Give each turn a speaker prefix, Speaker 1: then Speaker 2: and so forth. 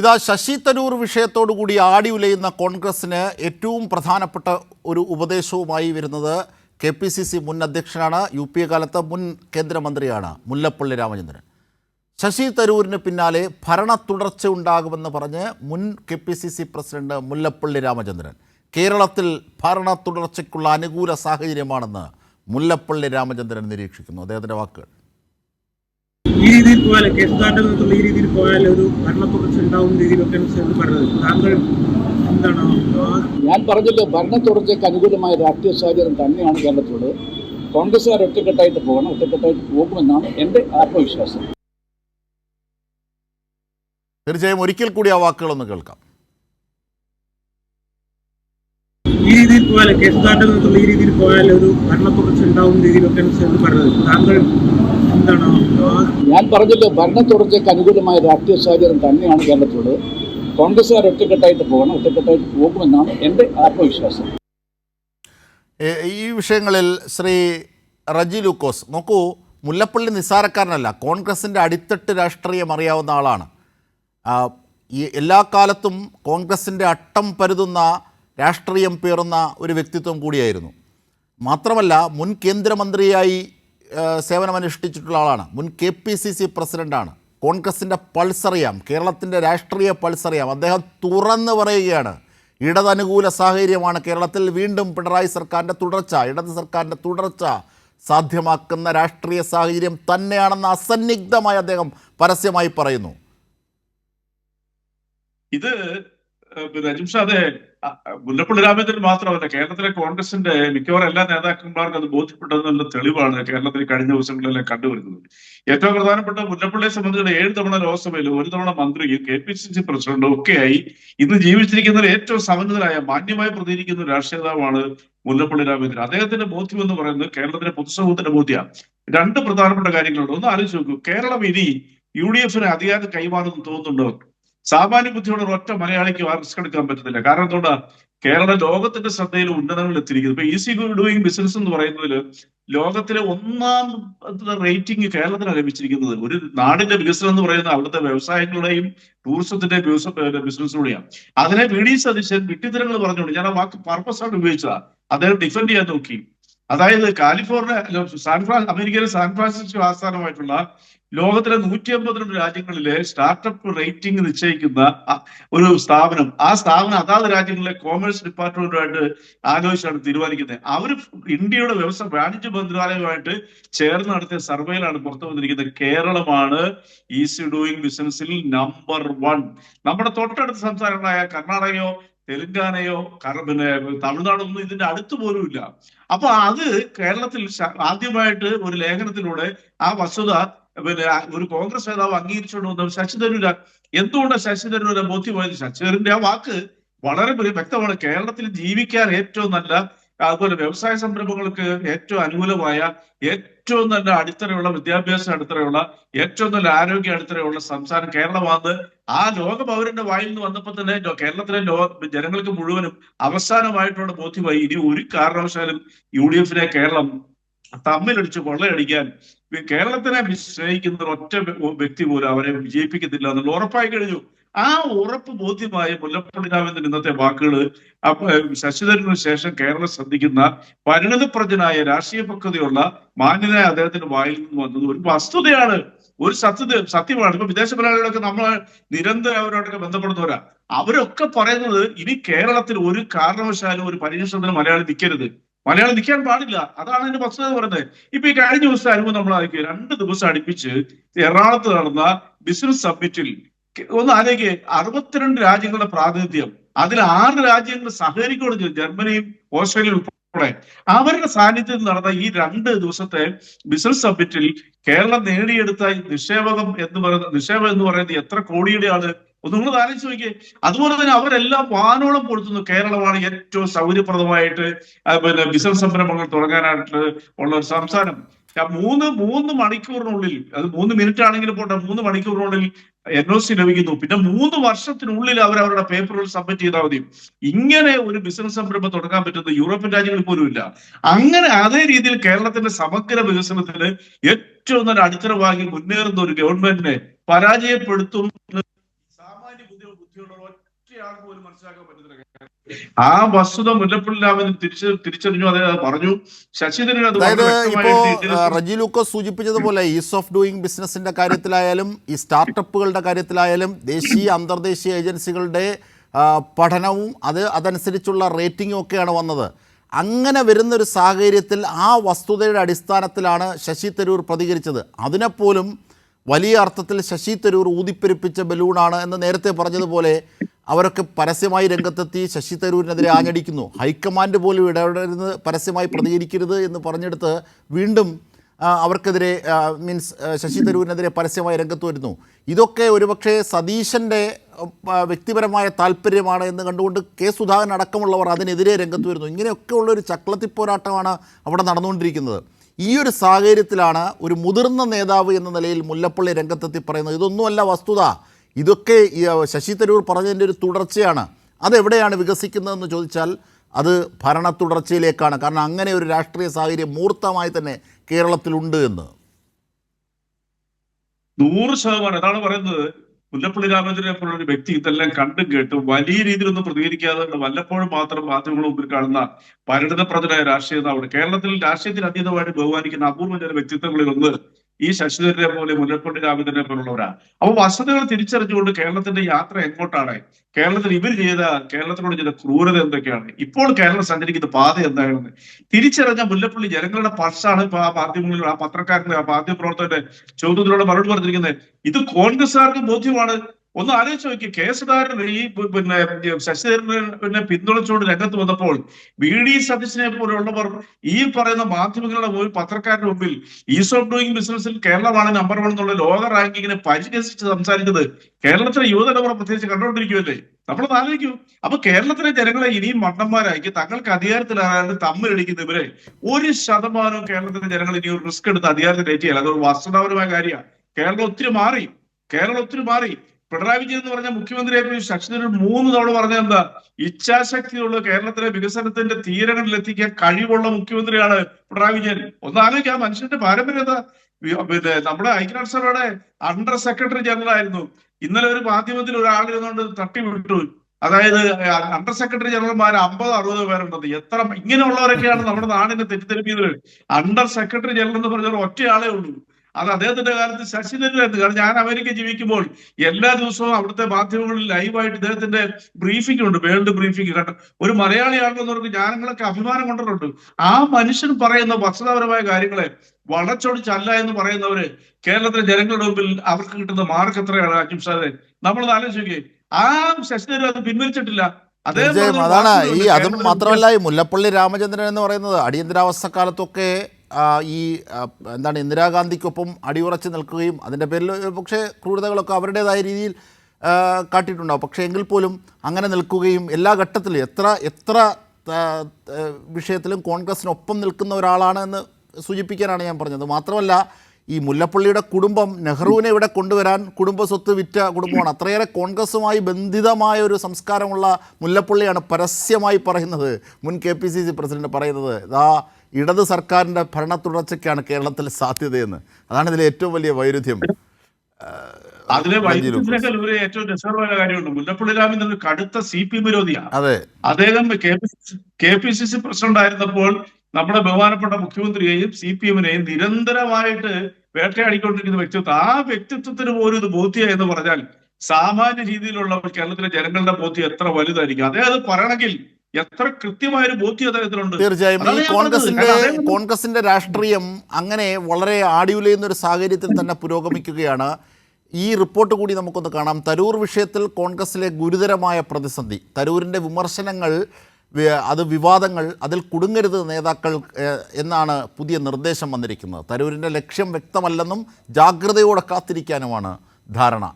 Speaker 1: ഇതാ ശശി തരൂർ വിഷയത്തോടുകൂടി ആടി ഉലയുന്ന കോൺഗ്രസിന് ഏറ്റവും പ്രധാനപ്പെട്ട ഒരു ഉപദേശവുമായി വരുന്നത് കെ പി സി സി മുൻ അധ്യക്ഷനാണ് യു പി എ കാലത്ത് മുൻ കേന്ദ്രമന്ത്രിയാണ് മുല്ലപ്പള്ളി രാമചന്ദ്രൻ ശശി തരൂരിന് പിന്നാലെ ഭരണ തുടർച്ച ഉണ്ടാകുമെന്ന് പറഞ്ഞ് മുൻ K P C C president Mullappally Ramachandran കേരളത്തിൽ ഭരണ തുടർച്ചയ്ക്കുള്ള അനുകൂല സാഹചര്യമാണെന്ന് മുല്ലപ്പള്ളി രാമചന്ദ്രൻ നിരീക്ഷിക്കുന്നു അദ്ദേഹത്തിൻ്റെ വാക്കുകൾ
Speaker 2: പോയാൽ കേസ് സുധാകരൻ്റെ നേതൃത്വത്തിൽ ഈ രീതിയിൽ പോയാൽ ഒരു ഭരണത്തുടർച്ച ഉണ്ടാവുന്ന രീതിയിലൊക്കെയാണ് സാറിന് പറഞ്ഞത് താങ്കൾ എന്താണ്
Speaker 3: ഞാൻ പറഞ്ഞല്ലോ ഭരണത്തുടർച്ചയ്ക്ക് അനുകൂലമായ രാഷ്ട്രീയ സാഹചര്യം തന്നെയാണ് കേരളത്തിലുള്ളത് കോൺഗ്രസ്സുകാർ ഒറ്റക്കെട്ടായിട്ട് പോകണം ഒറ്റക്കെട്ടായിട്ട് പോകുമെന്നാണ് എൻ്റെ ആത്മവിശ്വാസം
Speaker 1: തീർച്ചയായും ഒരിക്കൽ കൂടി ആ വാക്കുകൾ ഒന്ന് കേൾക്കാം
Speaker 2: ഈ രീതിയിൽ പോയാൽ കേസുകാരുടെ നേതൃത്വത്തിൽ ഈ രീതിയിൽ പോയാൽ ഒരു ഭരണത്തുടർച്ച ഉണ്ടാവുന്ന രീതിയിലൊക്കെയാണ് സാറിന് പറഞ്ഞത് താങ്കൾ
Speaker 3: ഞാൻ പറഞ്ഞല്ലോ ഭരണ തുടർച്ചയ്ക്ക് അനുകൂലമായ രാഷ്ട്രീയ സാഹചര്യം തന്നെയാണ് കേരളത്തിലുള്ളത് കോൺഗ്രസ്സുകാർ ഒറ്റക്കെട്ടായിട്ട് പോകണം ഒറ്റക്കെട്ടായിട്ട് പോകുമെന്നാണ് എൻ്റെ ആത്മവിശ്വാസം
Speaker 1: ഈ വിഷയങ്ങളിൽ ശ്രീ റജി ലൂക്കോസ് നോക്കൂ മുല്ലപ്പള്ളി നിസ്സാരക്കാരനല്ല കോൺഗ്രസിൻ്റെ അടിത്തട്ട് രാഷ്ട്രീയം അറിയാവുന്ന ആളാണ് ഈ എല്ലാ കാലത്തും കോൺഗ്രസിൻ്റെ അട്ടം പരുതുന്ന രാഷ്ട്രീയം പേറുന്ന ഒരു വ്യക്തിത്വം കൂടിയായിരുന്നു മാത്രമല്ല മുൻ കേന്ദ്രമന്ത്രിയായി സേവനമനുഷ്ഠിച്ചിട്ടുള്ള ആളാണ് മുൻ കെ പി സി സി പ്രസിഡൻ്റാണ് കോൺഗ്രസിൻ്റെ പൾസറിയാം കേരളത്തിൻ്റെ രാഷ്ട്രീയ പൾസറിയാം അദ്ദേഹം തുറന്നു പറയുകയാണ് ഇടതനുകൂല സാഹചര്യമാണ് കേരളത്തിൽ വീണ്ടും പിണറായി സർക്കാരിൻ്റെ തുടർച്ച ഇടത് സർക്കാരിൻ്റെ തുടർച്ച സാധ്യമാക്കുന്ന രാഷ്ട്രീയ സാഹചര്യം തന്നെയാണെന്ന് അസന്നിഗ്ധമായി അദ്ദേഹം പരസ്യമായി പറയുന്നു
Speaker 4: ഇത് പിന്നെ ജിംഷ അതെ മുല്ലപ്പള്ളി രാമചന്ദ്രൻ മാത്രമല്ല കേരളത്തിലെ കോൺഗ്രസിന്റെ മിക്കവാറും എല്ലാ നേതാക്കന്മാർക്കും അത് ബോധ്യപ്പെട്ടതെന്നുള്ള തെളിവാണ് കേരളത്തിൽ കഴിഞ്ഞ ദിവസങ്ങളിലെല്ലാം കണ്ടുവരുന്നത് ഏറ്റവും പ്രധാനപ്പെട്ട മുല്ലപ്പള്ളിയെ സംബന്ധിച്ച് ഏഴ് തവണ ലോക്സഭയിലും ഒരു തവണ മന്ത്രിയും കെ പി സി സി പ്രസിഡന്റും ഒക്കെയായി ഇന്ന് ജീവിച്ചിരിക്കുന്ന ഏറ്റവും സമന്വിതരായ മാന്യമായി പ്രതികരിക്കുന്ന രാഷ്ട്രീയ നേതാവാണ് മുല്ലപ്പള്ളി രാമചന്ദ്രൻ അദ്ദേഹത്തിന്റെ ബോധ്യം എന്ന് പറയുന്നത് കേരളത്തിലെ പൊതുസമൂഹത്തിന്റെ ബോധ്യമാണ് രണ്ട് പ്രധാനപ്പെട്ട കാര്യങ്ങളുണ്ട് ഒന്ന് ആലോചിച്ച് നോക്കൂ കേരളം ഇനി യു ഡി എഫിന് അധികാരം കൈമാറുന്നു തോന്നുന്നുണ്ടോ സാമാന്യ ബുദ്ധിയുള്ള ഒറ്റ മലയാളിക്ക് റിസ്ക് എടുക്കാൻ പറ്റത്തില്ല കാരണം എന്തുകൊണ്ടാ കേരള ലോകത്തിന്റെ ശ്രദ്ധയിൽ ഉന്നതങ്ങളിൽ എത്തിയിരിക്കുന്നത് ഇപ്പൊ ഈസി ഡൂയിങ് ബിസിനസ് എന്ന് പറയുന്നതിൽ ലോകത്തിലെ ഒന്നാം റേറ്റിംഗ് കേരളത്തിന് ലഭിച്ചിരിക്കുന്നത് ഒരു നാടിന്റെ വികസനം എന്ന് പറയുന്നത് അവിടുത്തെ വ്യവസായങ്ങളുടെയും ടൂറിസത്തിന്റെ ബിസിനസ്സിലൂടെയാണ് അതിനെ വി ഡി സതീശൻ വിട്ടിത്തരങ്ങൾ പറഞ്ഞുകൊണ്ട് ഞാൻ ആ വാക്ക് പർപ്പസ് ആണ് ഉപയോഗിച്ചതാ അദ്ദേഹം ഡിഫെൻഡ് ചെയ്യാൻ നോക്കി അതായത് കാലിഫോർണിയ സാൻഫ്രാൻ അമേരിക്കയിലെ സാൻ ആസ്ഥാനമായിട്ടുള്ള ലോകത്തിലെ നൂറ്റി അമ്പത്തിരണ്ട് രാജ്യങ്ങളിലെ സ്റ്റാർട്ടപ്പ് റേറ്റിംഗ് നിശ്ചയിക്കുന്ന ഒരു സ്ഥാപനം ആ സ്ഥാപനം അതാത് രാജ്യങ്ങളിലെ കോമേഴ്സ് ഡിപ്പാർട്ട്മെന്റുമായിട്ട് ആലോചിച്ചാണ് തീരുമാനിക്കുന്നത് അവർ ഇന്ത്യയുടെ വ്യവസായ വാണിജ്യ മന്ത്രാലയവുമായിട്ട് ചേർന്ന് നടത്തിയ സർവേയിലാണ് പുറത്തു വന്നിരിക്കുന്നത് കേരളമാണ് ഈസി ഡൂയിങ് ബിസിനസ്സിൽ നമ്പർ വൺ നമ്മുടെ തൊട്ടടുത്ത സംസ്ഥാനങ്ങളായ കർണാടകയോ തെലുങ്കാനയോ പിന്നെ തമിഴ്നാടൊന്നും ഇതിന്റെ അടുത്ത് പോലും ഇല്ല അപ്പൊ അത് കേരളത്തിൽ ആദ്യമായിട്ട് ഒരു ലേഖനത്തിലൂടെ ആ വസ്തുത പിന്നെ ഒരു കോൺഗ്രസ് നേതാവ് അംഗീകരിച്ചുകൊണ്ട് വന്നത് ശശി തരൂര എന്തുകൊണ്ട് ശശി തരൂര ബോധ്യമായത് ശശി തരൂരിന്റെ ആ വാക്ക് വളരെ വ്യക്തമാണ് കേരളത്തിൽ ജീവിക്കാൻ ഏറ്റവും നല്ല അതുപോലെ വ്യവസായ സംരംഭങ്ങൾക്ക് ഏറ്റവും അനുകൂലമായ ഏറ്റവും നല്ല അടിത്തറയുള്ള വിദ്യാഭ്യാസ അടിത്തറയുള്ള ഏറ്റവും നല്ല ആരോഗ്യ അടിത്തറയുള്ള സംസ്ഥാനം കേരളമാണ് ആ ലോകപൗരന്റെ വായിൽ നിന്ന് വന്നപ്പോൾ തന്നെ കേരളത്തിലെ ലോ ജനങ്ങൾക്ക് മുഴുവനും അവസാനമായിട്ടുള്ള ബോധ്യമായി ഇനി ഒരു കാരണവശാലും യു ഡി എഫിനെ കേരളം തമ്മിലടിച്ച് കൊള്ളയടിക്കാൻ കേരളത്തിനെ സ്നേഹിക്കുന്ന ഒറ്റ വ്യക്തി പോലും അവരെ വിജയിപ്പിക്കത്തില്ല എന്നുള്ള ഉറപ്പായി കഴിഞ്ഞു ആ ഉറപ്പ് ബോധ്യമായ മുല്ലപ്പള്ളിരാമന്റെ ഇന്നത്തെ വാക്കുകൾ ശശിധരന് ശേഷം കേരളം ശ്രദ്ധിക്കുന്ന പ്രജനായ രാഷ്ട്രീയ പക്വതയുള്ള മാന്യനായ അദ്ദേഹത്തിന്റെ വായിൽ നിന്ന് വന്നത് ഒരു വസ്തുതയാണ് ഒരു സത്യത സത്യമാണ് ഇപ്പൊ വിദേശ മലയാളികളൊക്കെ നമ്മൾ നിരന്തരം അവരോടൊക്കെ ബന്ധപ്പെടുന്നവരാ അവരൊക്കെ പറയുന്നത് ഇനി കേരളത്തിൽ ഒരു കാരണവശാലും ഒരു പരീക്ഷണത്തിന് മലയാളി നിൽക്കരുത് മലയാളം നിൽക്കാൻ പാടില്ല അതാണ് എന്റെ വസ്തുത പറയുന്നത് ഇപ്പൊ ഈ കഴിഞ്ഞ ദിവസം അനുഭവം നമ്മൾ ആയിരിക്കും രണ്ട് ദിവസം അടുപ്പിച്ച് എറണാകുളത്ത് നടന്ന ബിസിനസ് സബ്മിറ്റിൽ ഒന്ന് ആലോചിക്കുക അറുപത്തിരണ്ട് രാജ്യങ്ങളുടെ പ്രാതിനിധ്യം അതിൽ ആറ് രാജ്യങ്ങൾ സഹകരിക്കുകയാണ് ജർമ്മനിയും ഓസ്ട്രേലിയയും ഉൾപ്പെടെ അവരുടെ സാന്നിധ്യത്തിൽ നടന്ന ഈ രണ്ട് ദിവസത്തെ ബിസിനസ് സബ്മിറ്റിൽ കേരളം നേടിയെടുത്ത നിക്ഷേപകം എന്ന് പറയുന്ന നിക്ഷേപം എന്ന് പറയുന്നത് എത്ര കോടിയുടെയാണ് ഒന്ന് നിങ്ങൾ ആലോചിച്ച് നോക്കിയേ അതുപോലെ തന്നെ അവരെല്ലാം വാനോളം പൊടുത്തുന്നു കേരളമാണ് ഏറ്റവും സൗകര്യപ്രദമായിട്ട് പിന്നെ ബിസിനസ് സംരംഭങ്ങൾ തുടങ്ങാനായിട്ട് ഉള്ള ഒരു സംസ്ഥാനം മൂന്ന് മൂന്ന് മണിക്കൂറിനുള്ളിൽ അത് മൂന്ന് മിനിറ്റ് ആണെങ്കിലും പോട്ടെ മൂന്ന് മണിക്കൂറിനുള്ളിൽ എൻ ഒ സി ലഭിക്കുന്നു പിന്നെ മൂന്ന് വർഷത്തിനുള്ളിൽ അവർ അവരുടെ പേപ്പറുകൾ സബ്മിറ്റ് ചെയ്താൽ മതി ഇങ്ങനെ ഒരു ബിസിനസ് സംരംഭം തുടങ്ങാൻ പറ്റുന്ന യൂറോപ്യൻ രാജ്യങ്ങളിൽ പോലും ഇല്ല അങ്ങനെ അതേ രീതിയിൽ കേരളത്തിന്റെ സമഗ്ര വികസനത്തിന് ഏറ്റവും നല്ല അടിത്തറ വാങ്ങി മുന്നേറുന്ന ഒരു ഗവൺമെന്റിനെ പരാജയപ്പെടുത്തും ആ വസ്തുത മുല്ലപ്പള്ളി രാമൻ തിരിച്ചറിഞ്ഞു അതെ പറഞ്ഞു ശശിധരൻ അതായത്
Speaker 1: സൂചിപ്പിച്ചതുപോലെ ഈസ് ഓഫ് ഡൂയിങ് ബിസിനസിന്റെ കാര്യത്തിലായാലും ഈ സ്റ്റാർട്ടപ്പുകളുടെ കാര്യത്തിലായാലും ദേശീയ അന്തർദേശീയ ഏജൻസികളുടെ പഠനവും അത് അതനുസരിച്ചുള്ള റേറ്റിംഗും ഒക്കെയാണ് വന്നത് അങ്ങനെ വരുന്നൊരു സാഹചര്യത്തിൽ ആ വസ്തുതയുടെ അടിസ്ഥാനത്തിലാണ് ശശി തരൂർ പ്രതികരിച്ചത് അതിനെപ്പോലും വലിയ അർത്ഥത്തിൽ ശശി തരൂർ ഊതിപ്പെരുപ്പിച്ച ബലൂണാണ് എന്ന് നേരത്തെ പറഞ്ഞതുപോലെ അവരൊക്കെ പരസ്യമായി രംഗത്തെത്തി ശശി തരൂരിനെതിരെ ആഞ്ഞടിക്കുന്നു ഹൈക്കമാൻഡ് പോലും ഇടപെടരുത് പരസ്യമായി പ്രതികരിക്കരുത് എന്ന് പറഞ്ഞെടുത്ത് വീണ്ടും അവർക്കെതിരെ മീൻസ് ശശി തരൂരിനെതിരെ പരസ്യമായി രംഗത്ത് വരുന്നു ഇതൊക്കെ ഒരുപക്ഷെ സതീശൻ്റെ വ്യക്തിപരമായ താല്പര്യമാണ് എന്ന് കണ്ടുകൊണ്ട് കെ സുധാകരൻ അടക്കമുള്ളവർ അതിനെതിരെ രംഗത്ത് വരുന്നു ഇങ്ങനെയൊക്കെയുള്ള ഒരു ചക്ലത്തി പോരാട്ടമാണ് അവിടെ നടന്നുകൊണ്ടിരിക്കുന്നത് ഈ ഒരു സാഹചര്യത്തിലാണ് ഒരു മുതിർന്ന നേതാവ് എന്ന നിലയിൽ മുല്ലപ്പള്ളി രംഗത്തെത്തി പറയുന്നത് ഇതൊന്നുമല്ല വസ്തുത ഇതൊക്കെ ശശി തരൂർ പറഞ്ഞതിൻ്റെ ഒരു തുടർച്ചയാണ് അതെവിടെയാണ് വികസിക്കുന്നതെന്ന് ചോദിച്ചാൽ അത് ഭരണ തുടർച്ചയിലേക്കാണ് കാരണം അങ്ങനെ ഒരു രാഷ്ട്രീയ സാഹചര്യം മൂർത്തമായി തന്നെ കേരളത്തിലുണ്ട് എന്ന്
Speaker 4: നൂറ് ശതമാനം അതാണ് പറയുന്നത് മുല്ലപ്പള്ളി രാമചന്ദ്രനെ പോലുള്ള ഒരു വ്യക്തി ഇതെല്ലാം കണ്ടും കേട്ടും വലിയ രീതിയിലൊന്നും പ്രതികരിക്കാതെ വല്ലപ്പോഴും മാത്രം മാധ്യമങ്ങൾ മുമ്പിൽ കാണുന്ന പരിണിതപ്രദനായ രാഷ്ട്രീയ നേതാവാണ് കേരളത്തിൽ രാഷ്ട്രീയത്തിൽ അതീതമായിട്ട് ബഹുമാനിക്കുന്ന അപൂർവം ചില വ്യക്തിത്വങ്ങളിൽ ഒന്ന് ഈ ശശിധരനെ പോലെ മുല്ലപ്പള്ളി രാമചന്ദ്രനെ പോലുള്ളവരാണ് അപ്പൊ വസ്തുതകൾ തിരിച്ചറിഞ്ഞുകൊണ്ട് കേരളത്തിന്റെ യാത്ര എങ്ങോട്ടാണ് കേരളത്തിൽ ഇവർ ചെയ്ത കേരളത്തിനോട് ചെയ്ത ക്രൂരത എന്തൊക്കെയാണ് ഇപ്പോൾ കേരളം സഞ്ചരിക്കുന്ന പാത എന്താണെന്ന് തിരിച്ചറിഞ്ഞ മുല്ലപ്പള്ളി ജനങ്ങളുടെ പക്ഷാണ് ഇപ്പൊ ആ മാധ്യമങ്ങളിൽ ആ പത്രക്കാരന്റെ ആ മാധ്യമപ്രവർത്തകന്റെ ചോദ്യത്തിലൂടെ മറുപടി പറഞ്ഞിരിക്കുന്നത് ഇത് കോൺഗ്രസ്സുകാർക്ക് ബോധ്യമാണ് ഒന്ന് ആലോചിച്ച് നോക്കി കെ സുധാകരൻ ഈ പിന്നെ ശശിധരനെ പിന്തുണച്ചുകൊണ്ട് രംഗത്ത് വന്നപ്പോൾ വി ഡി സതീശനെ പോലെയുള്ളവർ ഈ പറയുന്ന മാധ്യമങ്ങളുടെ മുമ്പിൽ പത്രക്കാരുടെ മുമ്പിൽ ഈസ് ഓഫ് ഡൂയിങ് ബിസിനസ്സിൽ കേരളമാണ് നമ്പർ വൺ എന്നുള്ള ലോക റാങ്കിങ്ങിനെ പരിഹസിച്ച് സംസാരിക്കുന്നത് കേരളത്തിലെ യുവതലമുറ പ്രത്യേകിച്ച് കണ്ടുകൊണ്ടിരിക്കുവല്ലേ നമ്മൾ ആലോചിക്കൂ അപ്പൊ കേരളത്തിലെ ജനങ്ങളെ ഇനിയും മണ്ണന്മാരായിരിക്കും തങ്ങൾക്ക് അധികാരത്തിലാണ് തമ്മിലടിക്കുന്ന ഇവരെ ഒരു ശതമാനവും കേരളത്തിലെ ജനങ്ങൾ ഇനി ഒരു റിസ്ക് എടുത്ത് അധികാരത്തിൽ ഏറ്റിയാൽ അതൊരു വസ്തുതാപരമായ കാര്യമാണ് കേരളം ഒത്തിരി മാറി കേരളം ഒത്തിരി മാറി പിണറായി വിജയൻ എന്ന് പറഞ്ഞ മുഖ്യമന്ത്രിയെ ശക്തി മൂന്ന് തവണ പറഞ്ഞ എന്താ ഇച്ഛാശക്തിയുള്ള കേരളത്തിലെ വികസനത്തിന്റെ തീരങ്ങളിൽ എത്തിക്കാൻ കഴിവുള്ള മുഖ്യമന്ത്രിയാണ് പിണറായി വിജയൻ ഒന്നാലോചിക്ക ആ മനുഷ്യന്റെ പാരമ്പര്യത പിന്നെ നമ്മുടെ ഐക്യരാഷ്ട്രസഭയുടെ അണ്ടർ സെക്രട്ടറി ജനറൽ ആയിരുന്നു ഇന്നലെ ഒരു മാധ്യമത്തിൽ ഒരാളിരുന്നുകൊണ്ട് തട്ടി വിട്ടു അതായത് അണ്ടർ സെക്രട്ടറി ജനറൽമാർ അമ്പത് അറുപത് പേരുണ്ടത് എത്ര ഇങ്ങനെയുള്ളവരൊക്കെയാണ് നമ്മുടെ നാടിനെ തെറ്റിദ്ധരിപ്പിക്കുന്നത് അണ്ടർ സെക്രട്ടറി ജനറൽ എന്ന് പറഞ്ഞാൽ ഒറ്റയാളേ ഉള്ളൂ അത് അദ്ദേഹത്തിന്റെ കാലത്ത് ശശി കാരണം ഞാൻ അമേരിക്ക ജീവിക്കുമ്പോൾ എല്ലാ ദിവസവും അവിടുത്തെ മാധ്യമങ്ങളിൽ ലൈവായിട്ട് ഇദ്ദേഹത്തിന്റെ ബ്രീഫിംഗ് ഉണ്ട് വേൾഡ് ബ്രീഫിംഗ് കണ്ട ഒരു മലയാളിയാണെന്നവർക്ക് ഞാനങ്ങളൊക്കെ അഭിമാനം കൊണ്ടിട്ടുണ്ട് ആ മനുഷ്യൻ പറയുന്ന വസ്തുതാപരമായ കാര്യങ്ങളെ വളച്ചൊടിച്ചല്ല എന്ന് പറയുന്നവര് കേരളത്തിലെ ജനങ്ങളുടെ മുമ്പിൽ അവർക്ക് കിട്ടുന്ന മാർക്ക് എത്രയാണ് അജിം സാറെ നമ്മൾ ആലോചിക്കുകയെ ആ ശശി തരൂർ അത് പിൻവലിച്ചിട്ടില്ല
Speaker 1: അതാണ് ഈ അതും മാത്രമല്ല ഈ മുല്ലപ്പള്ളി രാമചന്ദ്രൻ എന്ന് പറയുന്നത് അടിയന്തരാവസ്ഥ കാലത്തൊക്കെ ഈ എന്താണ് ഇന്ദിരാഗാന്ധിക്കൊപ്പം അടിയുറച്ച് നിൽക്കുകയും അതിൻ്റെ പേരിൽ പക്ഷേ ക്രൂരതകളൊക്കെ അവരുടേതായ രീതിയിൽ കാട്ടിയിട്ടുണ്ടാവും പക്ഷേ എങ്കിൽ പോലും അങ്ങനെ നിൽക്കുകയും എല്ലാ ഘട്ടത്തിലും എത്ര എത്ര വിഷയത്തിലും കോൺഗ്രസിനൊപ്പം നിൽക്കുന്ന ഒരാളാണ് എന്ന് സൂചിപ്പിക്കാനാണ് ഞാൻ പറഞ്ഞത് മാത്രമല്ല ഈ മുല്ലപ്പള്ളിയുടെ കുടുംബം നെഹ്റുവിനെ ഇവിടെ കൊണ്ടുവരാൻ കുടുംബ സ്വത്ത് വിറ്റ കുടുംബമാണ് അത്രയേറെ കോൺഗ്രസുമായി ബന്ധിതമായ ഒരു സംസ്കാരമുള്ള മുല്ലപ്പള്ളിയാണ് പരസ്യമായി പറയുന്നത് മുൻ K P C C president പറയുന്നത് ഇതാ ഇടത് സർക്കാരിൻ്റെ ഭരണ തുടർച്ചയ്ക്കാണ് കേരളത്തിൽ സാധ്യതയെന്ന് അതാണ് ഇതിലെ ഏറ്റവും വലിയ വൈരുദ്ധ്യം അതിലെ വൈദ്യുതിനേക്കാൾ ഒരു ഏറ്റവും രസകരമായ കാര്യമുണ്ട് മുല്ലപ്പള്ളി രാമൻ കടുത്ത സി പി വിരോധിയാണ് അദ്ദേഹം K P C C president ആയിരുന്നപ്പോൾ നമ്മുടെ ബഹുമാനപ്പെട്ട മുഖ്യമന്ത്രിയെയും സി പി എമ്മിനെയും നിരന്തരമായിട്ട് വേട്ടയാടിക്കൊണ്ടിരിക്കുന്ന വ്യക്തിത്വം ആ വ്യക്തിത്വത്തിന് പോലും ഇത് ബോധ്യ എന്ന് പറഞ്ഞാൽ സാമാന്യ രീതിയിലുള്ള കേരളത്തിലെ ജനങ്ങളുടെ ബോധ്യം എത്ര വലുതായിരിക്കും അദ്ദേഹം പറയണമെങ്കിൽ എത്ര കൃത്യമായ ഒരു ബോധ്യം അദ്ദേഹത്തിലുണ്ട് തീർച്ചയായും കോൺഗ്രസിന്റെ കോൺഗ്രസിന്റെ രാഷ്ട്രീയം അങ്ങനെ വളരെ ആടിയുലയുന്ന ഒരു സാഹചര്യത്തിൽ തന്നെ പുരോഗമിക്കുകയാണ് ഈ റിപ്പോർട്ട് കൂടി നമുക്കൊന്ന് കാണാം തരൂർ വിഷയത്തിൽ കോൺഗ്രസിലെ ഗുരുതരമായ പ്രതിസന്ധി തരൂരിൻ്റെ വിമർശനങ്ങൾ അത് വിവാദങ്ങൾ അതിൽ കുടുങ്ങരുത് നേതാക്കൾ എന്നാണ് പുതിയ നിർദ്ദേശം വന്നിരിക്കുന്നത് തരൂരിൻ്റെ ലക്ഷ്യം വ്യക്തമല്ലെന്നും ജാഗ്രതയോടെ കാത്തിരിക്കാനുമാണ് ധാരണ